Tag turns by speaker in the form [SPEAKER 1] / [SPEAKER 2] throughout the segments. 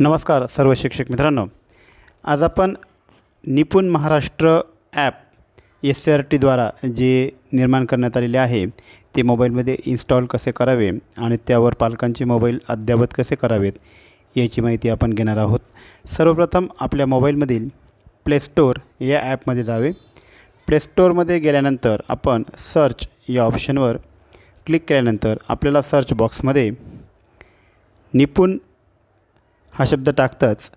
[SPEAKER 1] नमस्कार सर्व शिक्षक मित्रांनो. आज आपण Nipun Maharashtra app S C R टीद्वारा जे निर्माण करण्यात आलेले आहे ते मोबाईलमध्ये इन्स्टॉल कसे करावे आणि त्यावर पालकांचे मोबाईल अद्ययावत कसे करावेत याची माहिती आपण घेणार आहोत. सर्वप्रथम आपल्या मोबाईलमधील प्लेस्टोर या ॲपमध्ये जावे. प्लेस्टोरमध्ये गेल्यानंतर आपण सर्च या ऑप्शनवर क्लिक केल्यानंतर आपल्याला सर्च बॉक्समध्ये निपुण हा शब्द टाकताच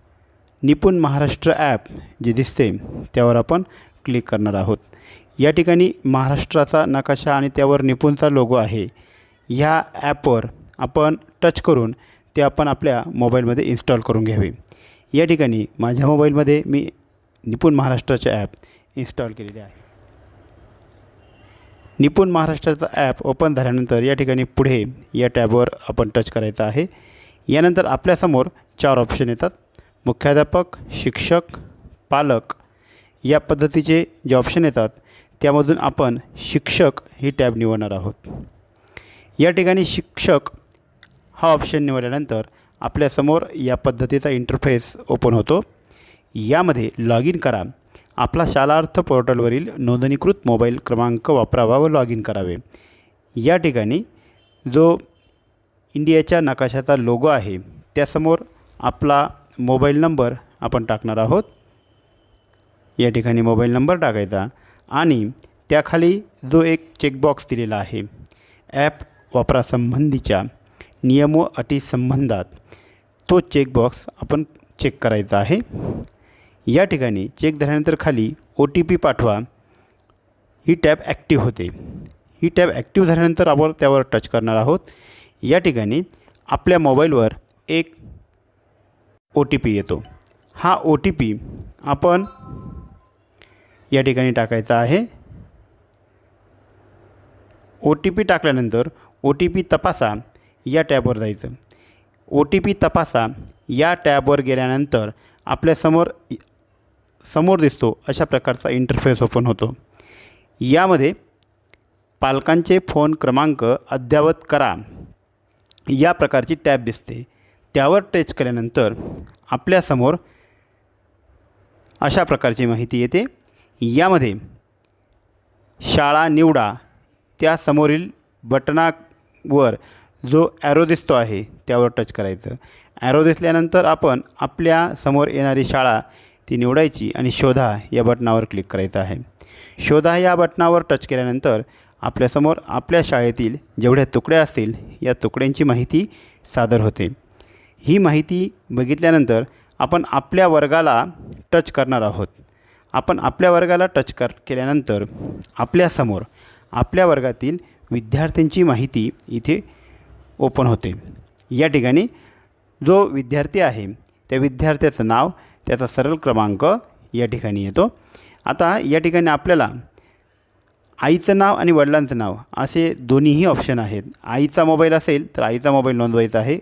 [SPEAKER 1] निपुण महाराष्ट्र ॲप जे दिसते त्यावर आपण क्लिक करणार आहोत. या ठिकाणी महाराष्ट्राचा नकाशा आणि त्यावर निपुणचा लोगो आहे. ह्या ॲपवर आपण टच करून ते आपण आपल्या मोबाईलमध्ये इन्स्टॉल करून घ्यावे. या ठिकाणी माझ्या मोबाईलमध्ये मी निपुण महाराष्ट्राचे ॲप इन्स्टॉल केलेले आहे. निपुण महाराष्ट्राचा ॲप ओपन झाल्यानंतर या ठिकाणी पुढे या टॅबवर आपण टच करायचं आहे. यानंतर आपल्यासमोर चार ऑप्शन येतात. मुख्याध्यापक शिक्षक पालक या पद्धतीचे जे ऑप्शन येतात त्यामधून आपण शिक्षक ही टॅब निवडणार आहोत. या ठिकाणी शिक्षक हा ऑप्शन निवडल्यानंतर आपल्यासमोर या पद्धतीचा इंटरफेस ओपन होतो. यामध्ये लॉग इन करा. आपला शालार्थ पोर्टलवरील नोंदणीकृत मोबाईल क्रमांक वापरावा व लॉग इन करावे. या ठिकाणी जो इंडियाच्या नकाशाचा लोगो आहे. त्यासमोर आपला मोबाईल नंबर आपण टाकणार आहोत. या ठिकाणी मोबाईल नंबर टाकायचा आणि त्याखाली जो एक चेकबॉक्स दिलेला आहे. ॲप वापरासंबंधीच्या नियम व अटीसंबंधात तो चेकबॉक्स आपण चेक करायचा आहे. या ठिकाणी चेक झाल्यानंतर खाली ओ टी पी पाठवा. ही टॅब ॲक्टिव्ह होते. ही टॅब ॲक्टिव्ह झाल्यानंतर आपण त्यावर टच करणार आहोत. या ठिकाणी आपल्या मोबाईलवर एक ओ टी पी येतो. हा ओ टी पी आपण या ठिकाणी टाकायचा आहे. ओ टी पी टाकल्यानंतर ओ टी पी तपासा या टॅबवर जायचं. ओ टी पी तपासा या टॅबवर गेल्यानंतर आपल्यासमोर समोर दिसतो अशा प्रकारचा इंटरफेस ओपन होतो. यामध्ये पालकांचे फोन क्रमांक अद्ययावत करा. या प्रकारची टॅब दिसते. त्यावर टच केल्यानंतर आपल्यासमोर अशा प्रकारची माहिती येते. यामध्ये शाळा निवडा. त्यासमोरील बटनावर जो ॲरो दिसतो आहे त्यावर टच करायचं. ॲरो दिसल्यानंतर आपण आपल्यासमोर येणारी शाळा ती निवडायची आणि शोधा या बटनावर क्लिक करायचं आहे. शोधा या बटनावर टच केल्यानंतर आपल्यासमोर आपल्या शाळेतील जेवढ्या तुकड्या असतील या तुकड्यांची माहिती सादर होते. ही माहिती बघितल्यानंतर आपण आपल्या वर्गाला टच करणार आहोत. आपण आपल्या वर्गाला टच कर केल्यानंतर आपल्यासमोर आपल्या वर्गातील विद्यार्थ्यांची माहिती इथे ओपन होते. या ठिकाणी जो विद्यार्थी आहे त्या विद्यार्थ्याचं नाव त्याचा सरळ क्रमांक या ठिकाणी येतो. आता या ठिकाणी आपल्याला आईचं नाव आणि वडिलांचं नाव असे दोन्हीही ऑप्शन आहेत. आईचा मोबाईल असेल तर आईचा मोबाईल नोंदवायचा आहे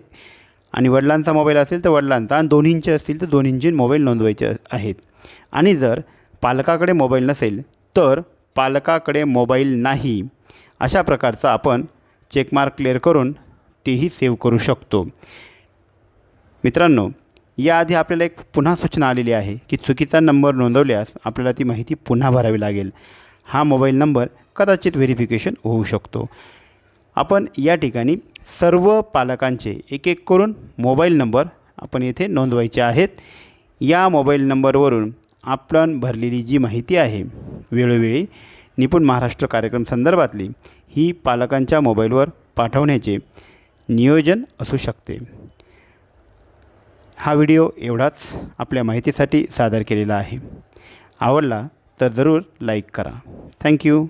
[SPEAKER 1] आणि वडिलांचा मोबाईल असेल तर वडिलांचा आणि दोन्हींचे असतील तर दोन्हींचे मोबाईल नोंदवायचे आहेत. आणि जर पालकाकडे मोबाईल नसेल तर पालकाकडे मोबाईल नाही. अशा प्रकारचा आपण चेकमार्क क्लिअर करून तेही सेव्ह करू शकतो. मित्रांनो याआधी आपल्याला एक पुन्हा सूचना आलेली आहे की चुकीचा नंबर नोंदवल्यास आपल्याला ती माहिती पुन्हा भरावी लागेल. हा मोबाईल नंबर कदाचित व्हेरिफिकेशन होऊ शकतो. आपण या ठिकाणी सर्व पालकांचे एक एक करून मोबाईल नंबर आपण येथे नोंदवायचे आहेत. या मोबाईल नंबरवरून आपण भरलेली जी माहिती आहे वेळोवेळी निपुण महाराष्ट्र कार्यक्रम संदर्भातली ही पालकांच्या मोबाईलवर पाठवण्याचे नियोजन असू शकते. हा व्हिडिओ एवढाच आपल्या माहितीसाठी सादर केलेला आहे. आवडला तर जरूर लाईक करा. थँक्यू